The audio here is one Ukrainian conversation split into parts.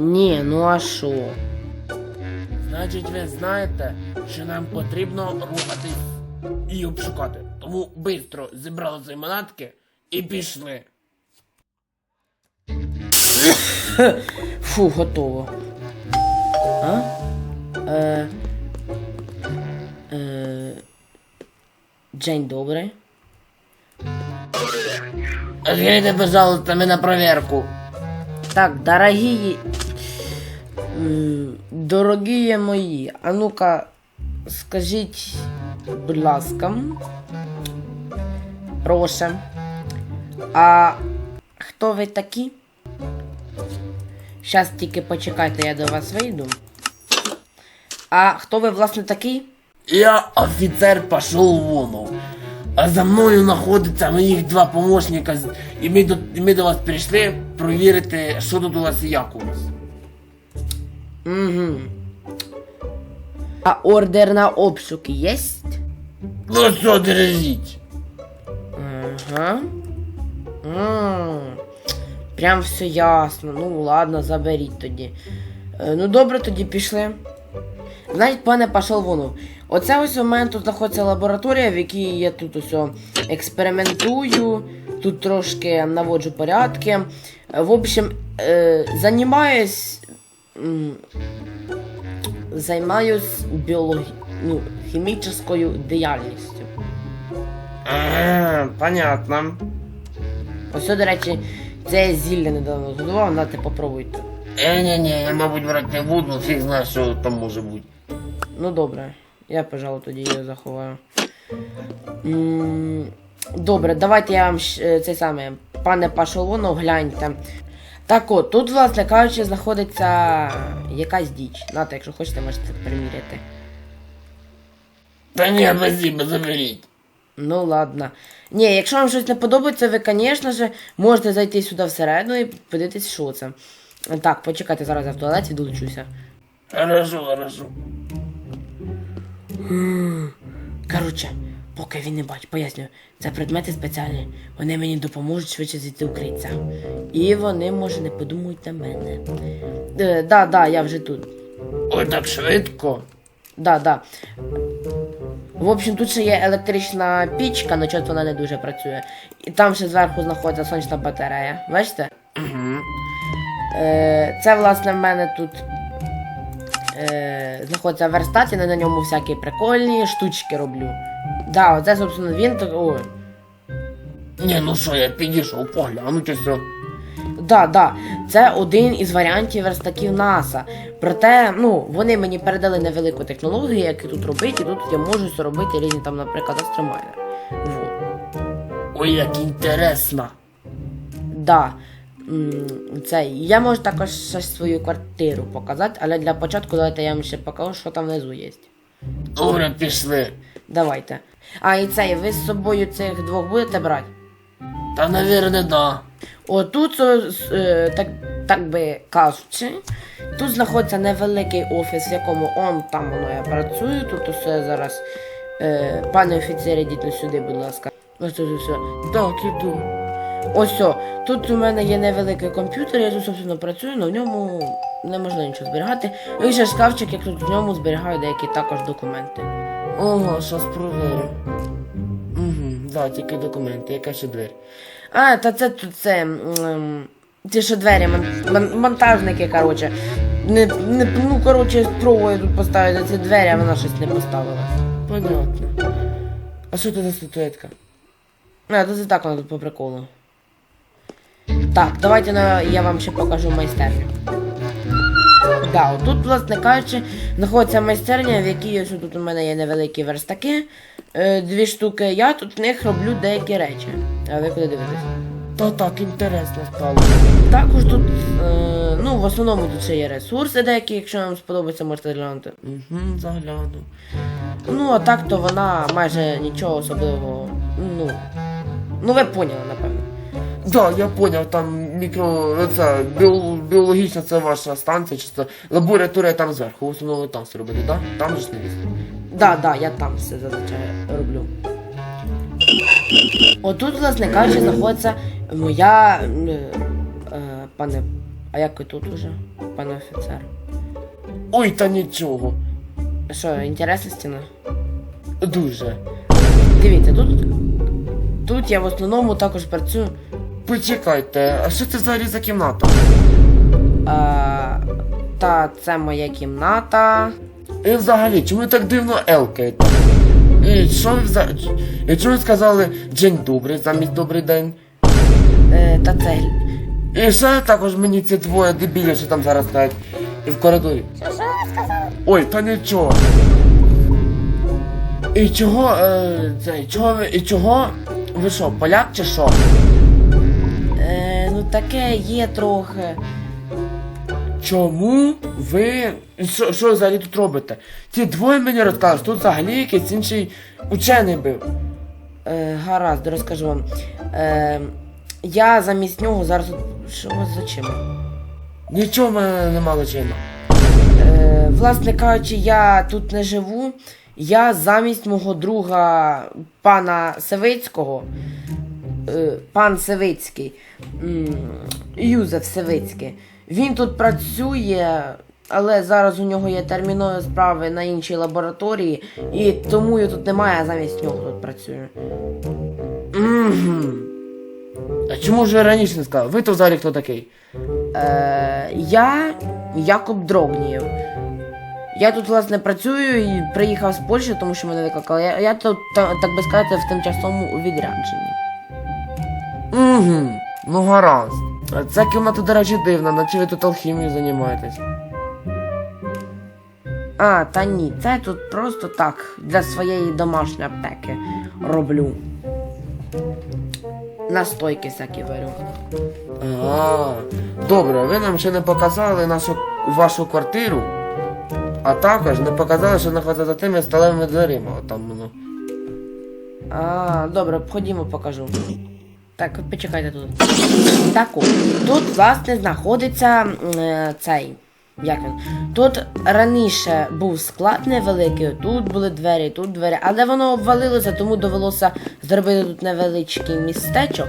Ні, ну а що? Значить, ви знаєте, що нам потрібно рухатись і обшукати. Тому швидко зібрали свої манатки і пішли. Фу, готово. А? Е, е, День добрий. Відкрийте, пожалуйста, ми на проверку. Так, дорогі. Дорогі мої, а ну-ка, скажіть, будь ласка. Прошу. А хто ви такі? Щас тільки почекайте, я до вас вийду. А хто ви власне такий? Я офіцер пошел вону. А за мною знаходяться моїх два помощника, і ми до, і ми до вас прийшли провірити, що тут у вас і як у вас. Угу. А ордер на обшук єсть? Ну що, держіть. Ага. Прям все ясно. Ну ладно, заберіть тоді. Е, Ну добре, тоді пішли. Знаєте, пане пішов воно. Оце ось у мене тут знаходиться лабораторія, в якій я тут ось експериментую, тут трошки наводжу порядки. Е, В общем, е, займаюсь. Займаюсь біологі... ну, хімічною діяльністю. Ага, понятно. Ось, до речі, це зілля недавно зготував, нате попробуйте. Е, ні, ні, я, мабуть, брати не буду, фіг знає, що там може бути. Ну добре, я, пожалуй, тоді її заховаю. М, Добре, давайте я вам щ- е, цей саме, пане Пашолонов, гляньте. Так от, тут, власне кажучи, знаходиться якась діч. Нате, якщо хочете, можете приміряти. Та ні, спасибо, заберіть. Ну ладно. Ні, якщо вам щось не подобається, ви, звісно ж, можете зайти сюди всередину і подивитись, що це. Так, почекайте, зараз я в туалет відлучуся. Хорошо, хорошо. Коротше, поки він не бачить, пояснюю, це предмети спеціальні. Вони мені допоможуть швидше зійти укриття. І вони, може, не подумають на мене. Е, да, да, я вже тут. Ой, так швидко. Да, да. В общем, тут ще є електрична пічка, але чого вона не дуже працює. І там ще зверху знаходиться сонячна батарея. Бачите? Угу. Е, це, власне, в мене тут е, знаходиться верстат, я на ньому всякі прикольні штучки роблю. Да, оце, собственно, він так. Ой. Ні, ну що, я підійшов, погляну, чи все. Да, да, це один із варіантів верстаків НАСА. Проте, ну, вони мені передали невелику технологію, як і тут робити, і тут я можу робити різні там, наприклад, астромайнер. Вот. Ой, як інтересно. Да. М, Це, я можу також ще свою квартиру показати, але для початку давайте я вам ще покажу, що там внизу є. Добре, пішли. Давайте. А, і це, ви з собою цих двох будете брати? Та, навірно, да. Отут, е, так, так би кажучи, тут знаходиться невеликий офіс, в якому он там воно я працюю. Тут усе зараз. Е, пане офіцер, ідіть сюди, будь ласка. Ось тут усе. Так, іду. Ось о, тут у мене є невеликий комп'ютер, я тут, собственно, працюю, але в ньому неможливо нічого зберігати. І ще шкафчик, як тут в ньому зберігаю деякі також документи. Ого, щас провірю. Угу, да, тільки документи, яка ще двері. А, та це тут це. Ті що двері, мон- мон- монтажники, коротше. Не, не, ну, коротше, спробую тут поставити ці двері, а вона щось не поставила. Понятно. А що це за статуетка? А, це так вона тут по приколу. Так, давайте на, я вам ще покажу майстерню. Да, тут, власне кажучи, знаходиться майстерня, в якій ось тут у мене є невеликі верстаки. Е, дві штуки. Я тут в них роблю деякі речі. А ви куди дивитесь? Та так інтересно стало. Також тут, е, ну, в основному тут ще є ресурси деякі, якщо вам сподобається, можете глянути. Угу, загляну. Ну, а так то вона майже нічого особливого. Ну. Ну ви поняли, напевно. Да, я поняв, там мікро. Це біо, біологічна це ваша станція, чи це лабораторія там зверху, в основному там все робите, так? Да? Там же ж не місце. Да, да, я там все зазвичай роблю. Отут, власне кажучи, знаходиться моя. е, е, пане А як ви тут уже, пане офіцер? Ой, та нічого. Що, інтересна стіна? Дуже. Дивіться, тут. Тут я в основному також працюю. Почекайте, а що це взагалі за кімната? А, та це моя кімната. І взагалі, чому ви так дивно елкаєте? І що ви взагалі? І чому ви сказали день добрий замість добрий день? Е, та це. І ще також мені ці двоє дебілів, що там зараз стоять і в коридорі. Що, що ви сказали? Ой, та нічого. І чого, е, це, чого ви, і чого? Ви що, поляк чи що? Ну таке є трохи. Чому ви. Що, що взагалі тут робите? Ці двоє мені розказали, що тут взагалі якийсь інший учений був. Е, гаразд, розкажу вам. Е, я замість нього зараз. Що вас за чим? Нічого в мене нема личина. Е, власне кажучи, я тут не живу. Я замість мого друга пана Севицького, е, пан Севицький, Юзеф Севицький, він тут працює, але зараз у нього є термінові справи на іншій лабораторії, і тому його тут немає, а замість нього тут працюю. А чому ж ви раніше не сказали? Ви то взагалі хто такий? Е, я Якоб Дрогнієв. Я тут, власне, працюю і приїхав з Польщі, тому що мене викликали. Я, я тут, так би сказати, в тимчасовому відрядженні. Угу. Ну гаразд. А Ця кімната, до речі, дивна, наче ви тут алхімією займаєтесь. А, та ні, це я тут просто так, для своєї домашньої аптеки роблю. Настойки всякі варю. А, добре, ви нам ще не показали нашу вашу квартиру, а також не показали, що знаходиться за тими сталевими дверима. Там воно. А, добре, ходімо, покажу. Так, почекайте тут. Так от, тут, власне, знаходиться е, цей. Як він? Тут раніше був склад невеликий, тут були двері, тут двері, але воно обвалилося, тому довелося зробити тут невеличкий містечок.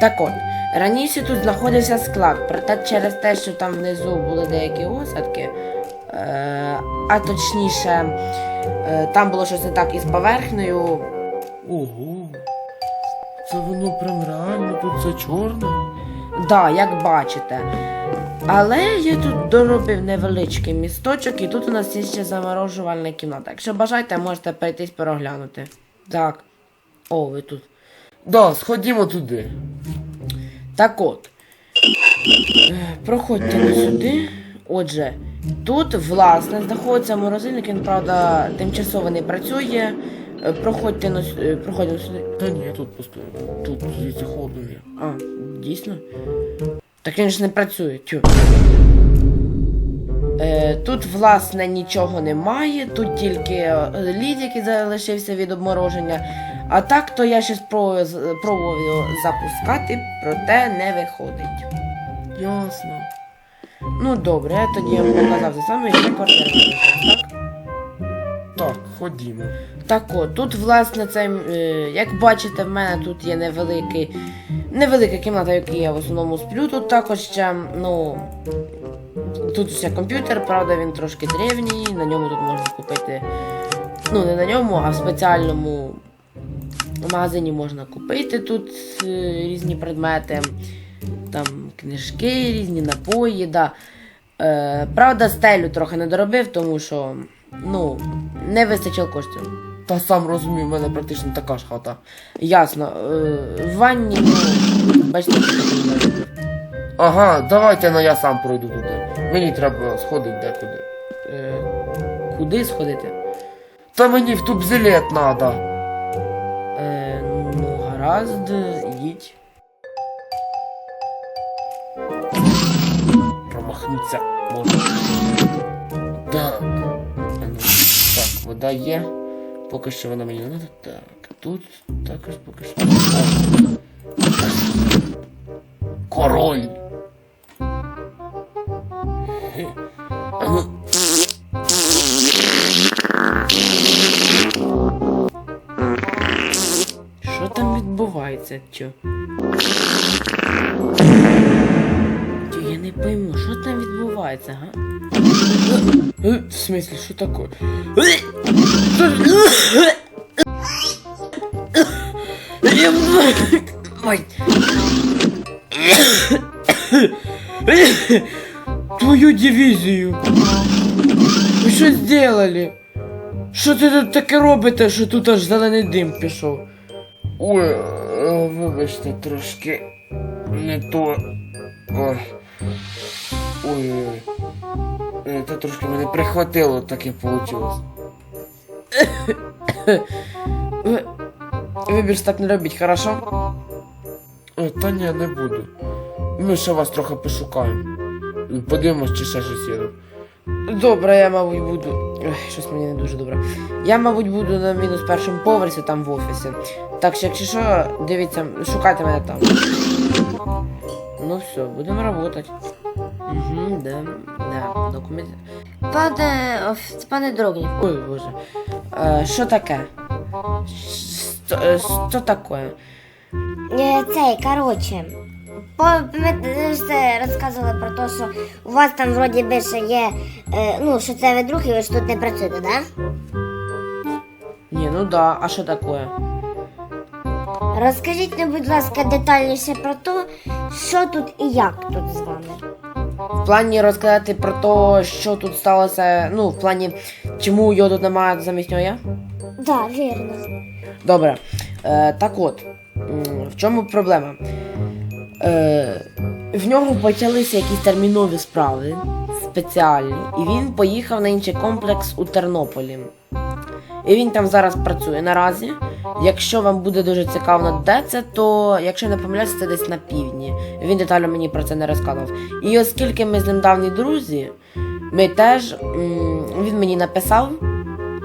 Так от, раніше тут знаходився склад, проте через те, що там внизу були деякі осадки, е, а точніше, е, там було щось не так із поверхнею, Ого. Це воно прям реально тут все чорне. Да, як бачите. Але я тут доробив невеличкий місточок, і тут у нас є ще заморожувальна кімната. Якщо бажаєте, можете перейтись переглянути. Так. О, ви тут. Да, сходімо туди. Так от. Проходьте сюди. Отже, тут, власне, знаходиться морозильник, він, правда, тимчасово не працює. Е, Проходьте на е, проходимо сюди. Та ні, тут пусто. Тут звідси холодно є. А, дійсно? Так він ж не працює, тю. Е, тут, власне, нічого немає, тут тільки е, лід, який залишився від обмороження. А так, то я ще спробую, його запускати, проте не виходить. Ясно. Ну добре, я тоді вам показав те саме, ще квартира. Так? Так, ходімо. Так от, тут, власне, це, е, як бачите, в мене тут є невеликий, невелика кімната, в якій я в основному сплю. Тут також ще, ну. Тут ще комп'ютер, правда, він трошки древній, на ньому тут можна купити. Ну, не на ньому, а в спеціальному магазині можна купити тут е, різні предмети, там книжки, різні напої, да. Е, правда, стелю трохи не доробив, тому що ну, не вистачило коштів. Та сам розумію, в мене практично така ж хата. Ясно. Е, в ванні, ну, бачите. Ага, давайте ну я сам пройду туди. Мені треба сходити декуди. Е, куди сходити? Та мені в тубзилет надо. Е, ну, гаразд, їдь. Промахнуться. Так. Так, вода є. Поки що вона мені не. Так, тут також поки що. Король. Що там відбувається, тьо? Тьо, я не пойму, що там відбувається, га? Е, В смысле, що таке? Ой. Твою дивізію. Ви що зробили? Що ти тут таке робите, що тут аж зелений дим пішов? Ой, е, вибачте, трошки не то. Ой. Ой-ой-ой. Е, Та трошки мене прихватило, таке вийшло. Ви... Ви так не робіть, хорошо? Е, Та ні, не буду. Ми ще вас трохи пошукаємо. Подивимось, чи ще щось є. Добре, я, мабуть, буду. Ой, щось мені не дуже добре. Я, мабуть, буду на мінус першому поверсі там в офісі. Так що, якщо що, дивіться, шукайте мене там. Ну все, будемо працювати. Угу, да, да, документ. Пане, оф- пане Дрогнів. Ой, боже. Е, що таке? Що, е, що таке? Е, Цей, коротше. По, ми е, все розказували про те, що у вас там вроді би ще є, е, ну, що це ви друг і ви ж тут не працюєте, да? Ні, ну да, а що таке? Розкажіть мені, будь ласка, детальніше про те, що тут і як тут з вами. В плані розказати про те, що тут сталося, ну, в плані, чому його тут немає замість нього я? Да, вірно. Добре. Е, так от, в чому проблема? Е, в нього почалися якісь термінові справи спеціальні, і він поїхав на інший комплекс у Тернополі. І він там зараз працює наразі. Якщо вам буде дуже цікаво, де це, то якщо не помиляюся, це десь на півдні. Він детально мені про це не розказував. І оскільки ми з ним давні друзі, ми теж він мені написав,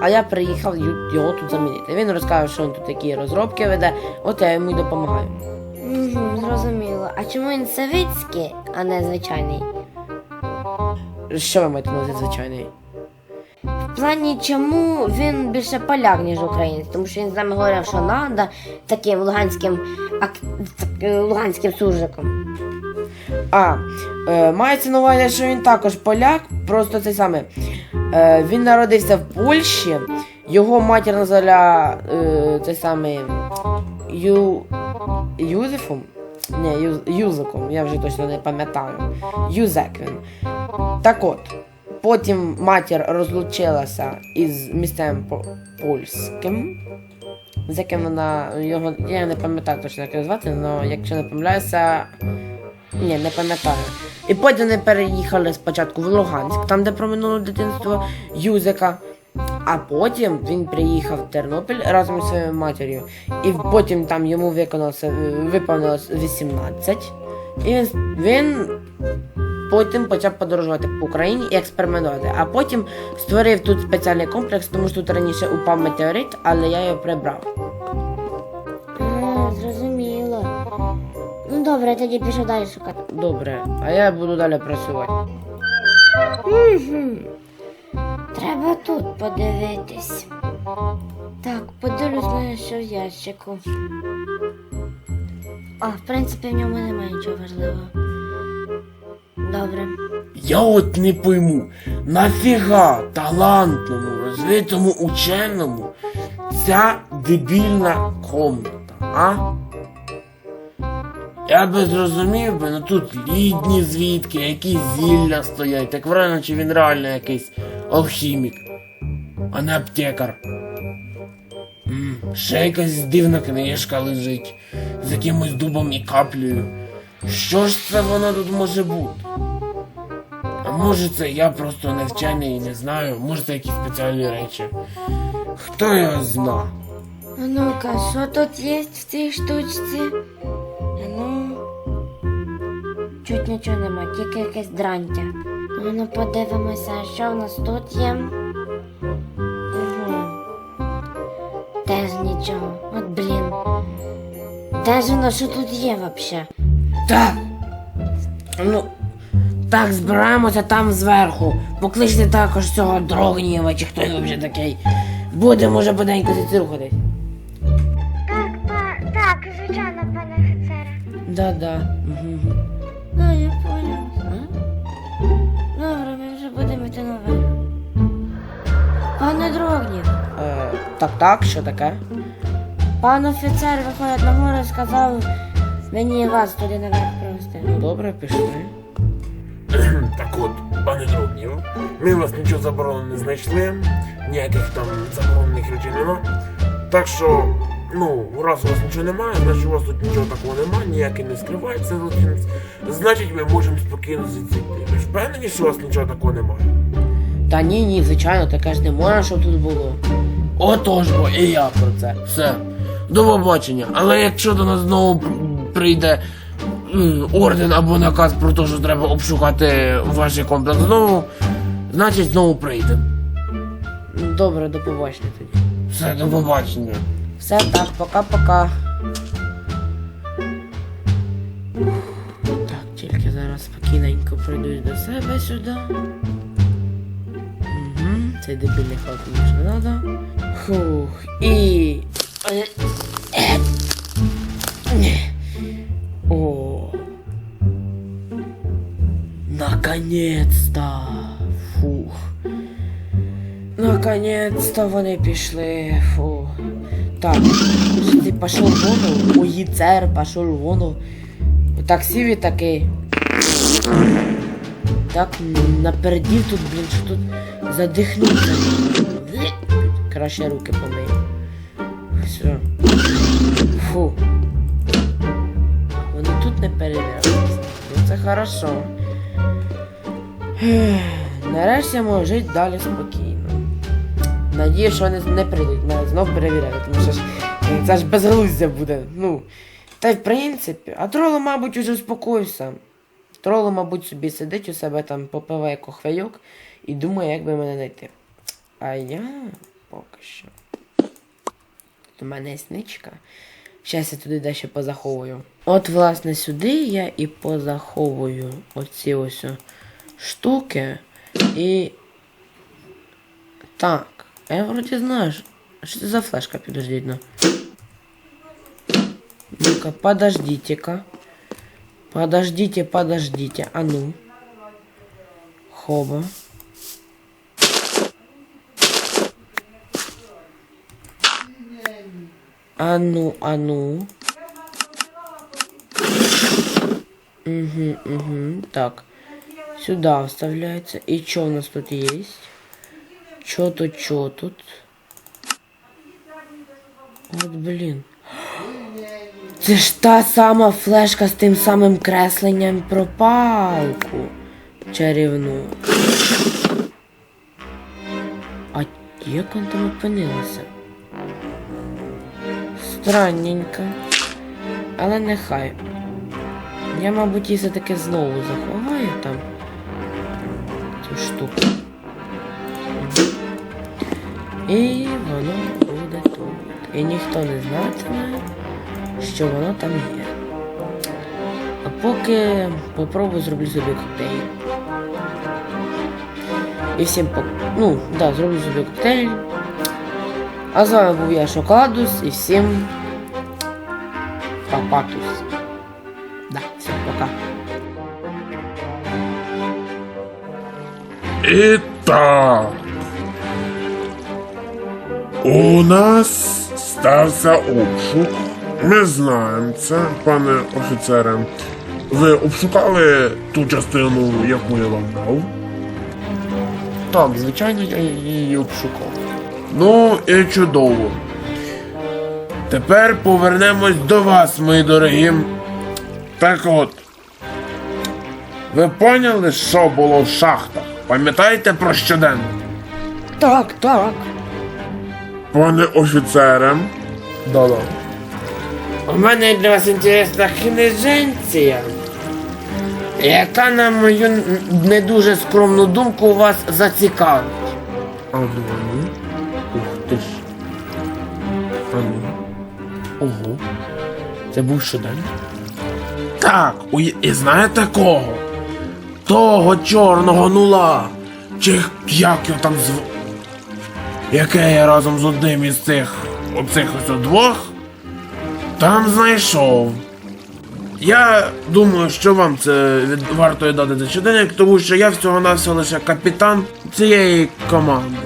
а я приїхав його тут замінити. Він розказав, що він тут такі розробки веде, от я йому й допомагаю. Угу, зрозуміло. А чому він Савицький, а не звичайний? Що ви маєте на увазі звичайний? В плані, чому він більше поляк, ніж українець? Тому що він з нами говорив, що надо таким луганським ак... луганським суржиком. А, е, мається на увазі, що він також поляк, просто цей саме. Е, він народився в Польщі, його матір назвала е, цей самий Ю... Юзефом? Ні. Юзиком, я вже точно не пам'ятаю. Юзек він. Так от, потім матір розлучилася із місцем польським, з яким вона його. Я не пам'ятаю точно, як його звати, але якщо не помиляюся. Ні, не пам'ятаю. І потім вони переїхали спочатку в Луганськ, там, де проминуло дитинство Юзика. А потім він приїхав в Тернопіль разом зі своєю матір'ю. І потім там йому виконалося, виповнилось 18. І він, потім почав подорожувати по Україні і експериментувати. А потім створив тут спеціальний комплекс, тому що тут раніше упав метеорит, але я його прибрав. А, зрозуміло. Ну добре, тоді пішов далі шукати. Добре, а я буду далі працювати. Угу. Треба тут подивитись. Так, подивлюсь на що в ящику. А, в принципі, в ньому немає нічого важливого. Добре. Я от не пойму, нафіга талантному, розвитому ученому ця дебільна комната, а? Я би зрозумів би, ну тут лідні звідки, якісь зілля стоять, так вражено, чи він реально якийсь алхімік, а не аптекар. М, ще якась дивна книжка лежить з якимось дубом і каплею. Що ж це воно тут може бути? А може це я просто не вчений і не знаю, може це якісь спеціальні речі. Хто його зна? А ну-ка, що тут є в цій штучці? А ну. Чуть нічого нема, тільки якесь дрантя. А ну подивимося, що в нас тут є. Угу. Теж нічого. От блін. Де ж воно, що тут є взагалі? Та. Ну. Так, збираємося там зверху. Покличте також цього Дрогніва, чи хто він вже такий. Будемо вже поденько звідси рухатись. Так, па- так, звичайно, пане офіцере. Да-да. Угу. Ну, я понял. Добре, ми вже будемо йти наверх. Пане Дрогнів, Е, так, так, що таке? пан офіцер виходить на гору і сказав, мені вас туди наверх провести. Ну добре, пішли. Так от, пане Дробнів, ми вас нічого забороненого не знайшли, ніяких там заборонених речей нема. Так що, ну, раз у вас нічого немає, значить у вас тут нічого такого немає, ніяке не скривається злочин. Значить, ми можемо спокійно звідси йти. Ви ж впевнені, що у вас нічого такого немає? Та ні, ні, звичайно, таке ж не можна, щоб тут було. Отож бо і я про це. Все. До побачення. Але якщо до нас знову прийде орден або наказ про те, що треба обшукати ваш комплекс знову, значить знову прийдемо. Добре, до побачення тоді. Все, до побачення. Все так, пока-пока. Так, тільки зараз спокійненько пройдусь до себе сюди. Угу, цей дебільний ж не надо. Фух, і. Наконец-то вони пішли. Фу. Так, ти пішов воно, оїцер пішов воно. Так сів і такий. Так напередів тут, блін, що тут задихнувся. Краще руки помию. Все. Фу. Вони тут не перевірялися. Ну це хорошо. Нарешті я можу жити далі спокійно. Надію, що вони не прийдуть, мене знов перевіряти, тому що ж е, це ж безглуздя буде. Ну. Та й в принципі, а троло, мабуть, уже успокоївся. Троло, мабуть, собі сидить у себе там, попиває кохвейок і думає, як би мене знайти. А я поки що. У мене є. Щас я туди дещо позаховую. От, власне, сюди я і позаховую оці ось штуки. І. Так. а Я вроді знаю, що- що це за флешка, підождіть, ну. Ну-ка, подождите-ка. Подождите, подождите. А ну. Хоба. А ну, а ну. Угу, угу. Так. Сюда вставляется. И что у нас тут есть? Чё тут, чё тут? От, блін. Це ж та сама флешка з тим самим кресленням про палку чарівну. А як вона там опинилася? Странненько. Але нехай. Я, мабуть, її все-таки знову заховаю там. Цю штуку. І воно буде тут. І ніхто не знатиме, що воно там є. А поки попробую зроблю собі коктейль. І всім по... Ну, да, зроблю собі коктейль. А з вами був я Шоколадус і всім Папатус. Да, всім пока. І так. У нас стався обшук. Ми знаємо це, пане офіцере. Ви обшукали ту частину, яку я вам дав. Так, звичайно, я її обшукав. Ну і чудово. Тепер повернемось до вас, мої дорогі. Так от. Ви поняли, що було в шахтах? Пам'ятаєте про щоденник? Так, так. Пане офіцере, Да-да. У мене для вас інтересна книженція, яка, на мою не дуже скромну думку, вас зацікавить. а ну, Ух ти ж. А ну. Ого. Це був щоденник? Так, у- і знаєте кого? Того чорного нула. Чи як його там зв... Яке я разом з одним із цих оцих ось двох там знайшов. Я думаю, що вам це від... варто дати за щоденник, тому що я всього навсього лише капітан цієї команди.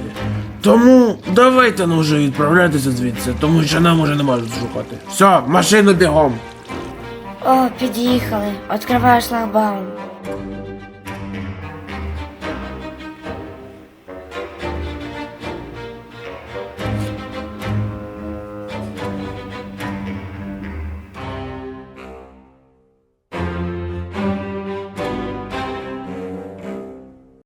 Тому давайте ну вже відправляйтеся звідси, тому що нам уже нема що шукати. Все, машину бігом. О, під'їхали. Відкриваю шлагбаум.